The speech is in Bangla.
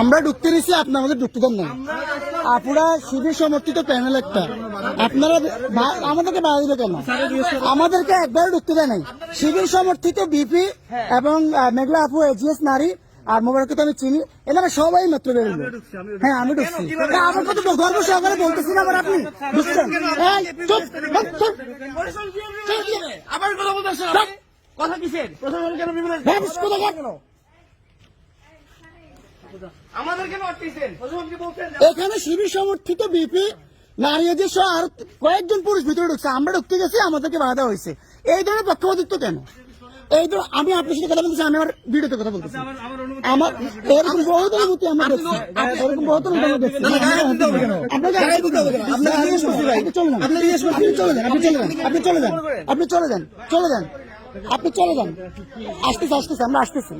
আমরা ঢুকতে দিছি আপনি আমাদের ঢুকতে দেন না আপুরা শিবির সমর্থিত প্যানেল একটা। আপনারা আমাদেরকে বাধা দিবে কেন? আমাদেরকে একবারও ঢুকতে দেয় নাই। শিবির সমর্থিত বিপি এবং মেঘলা আপু এজিএস নারী আর মোবারককে তো আমি চিনি এনারা সবাই মাত্র বেরোলো হ্যাঁ আমি ঢুকছি। আমার কত গর্ব সহকারে বলতেছেন আবার আপনি। আবার কথা বলতেছেন কথা কিসের? প্রশাসন কেন বিমলে হ্যাঁ, কোথাকার? আমাদের কেন আটকেছেন প্রশাসন কি বলছেন এখানে শিবির সমর্থিত বিপি নারীদের সহ আর কয়েকজন পুরুষ ভিতরে ঢুকছে আমরা ঢুকতে গেছি আমাদেরকে বাধা হয়েছে। এই ধরনের পক্ষপাতিত্ব কেন? এই ধর আমি আপনার সাথে কথা বলতেছি আমি আমার ভিডিওতে কথা বলতেছি। আমার এরকম বহুত অনুমতি আমরা দেখছি। এরকম বহুত অনুমতি দেখছি আপনাকে আপনি চলে যান। আপনি চলে যান। আপনি চলে যান। আপনি চলে যান। আপনি চলে যান। চলে যান। আপনি চলে যান। আসতেছে আসতেছে আমরা আসতেছি।